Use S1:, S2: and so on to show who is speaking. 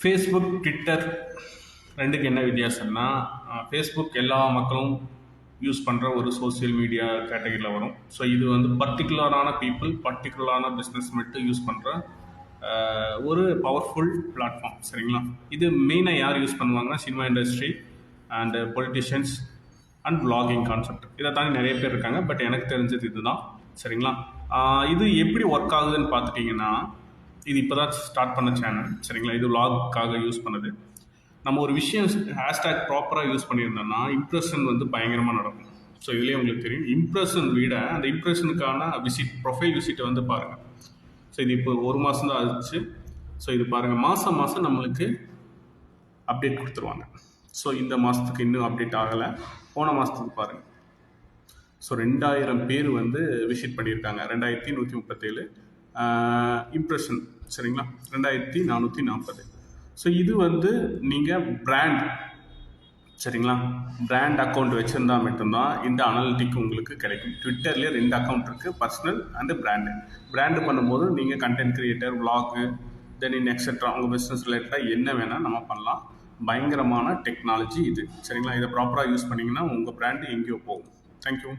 S1: Facebook Twitter ரெண்டுக்கு என்ன வித்தியாசம்னா ஃபேஸ்புக் எல்லா மக்களும் யூஸ் பண்ணுற ஒரு சோஷியல் மீடியா கேட்டகரியில் வரும். ஸோ இது வந்து பர்டிகுலரான பீப்புள் பர்டிகுலரான பிஸ்னஸ் மட்டும் யூஸ் பண்ணுற ஒரு பவர்ஃபுல் பிளாட்ஃபார்ம் சரிங்களா? இது மெயினாக யார் யூஸ் பண்ணுவாங்கன்னா cinema industry and politicians and vlogging concept இதை தாண்டி நிறைய பேர் இருக்காங்க பட் எனக்கு தெரிஞ்சது இதுதான் சரிங்களா? இது எப்படி ஒர்க் ஆகுதுன்னு பார்த்துட்டிங்கன்னா இது இப்போ தான் ஸ்டார்ட் பண்ண சேனல் சரிங்களா? இது vlogக்காக யூஸ் பண்ணது. நம்ம ஒரு விஷயம் ஹேஷ்டேக் ப்ராப்பராக யூஸ் பண்ணியிருந்தோம்னா இம்ப்ரெஷன் வந்து பயங்கரமாக நடக்கும். ஸோ இதுலேயே உங்களுக்கு தெரியும். இம்ப்ரெஷன் விட அந்த இம்ப்ரெஷனுக்கான விசிட் ப்ரொஃபைல் விசிட்டை வந்து பாருங்கள் ஸோ இது இப்போ ஒரு மாதம் தான் ஆச்சு. ஸோ இது பாருங்கள் மாதம் மாதம் நம்மளுக்கு அப்டேட் கொடுத்துருவாங்க. ஸோ இந்த மாதத்துக்கு இன்னும் அப்டேட் ஆகலை. போன மாதத்துக்கு பாருங்கள் ஸோ ரெண்டாயிரம் பேர் வந்து விசிட் பண்ணியிருக்காங்க. ரெண்டாயிரத்தி நூற்றி முப்பத்தேழு இம்ப்ரெஷன் சரிங்களா? ரெண்டாயிரத்தி நானூற்றி நாற்பது. ஸோ இது வந்து நீங்கள் பிராண்ட் சரிங்களா? பிராண்ட் அக்கௌண்ட் வச்சுருந்தா மட்டும்தான் இந்த அனாலிட்டிக் உங்களுக்கு கிடைக்கும். ட்விட்டர்லேயே ரெண்டு அக்கௌண்ட் இருக்குது பர்சனல் அண்டு பிராண்டு பிராண்டு பண்ணும்போது நீங்கள் content creator vlog then in etcetera உங்கள் பிஸ்னஸ் ரிலேட்டடாக என்ன வேணால் நம்ம பண்ணலாம். பயங்கரமான டெக்னாலஜி இது சரிங்களா? இதை ப்ராப்பராக யூஸ் பண்ணிங்கன்னா உங்கள் பிராண்டு எங்கேயோ போகும். தேங்க்யூ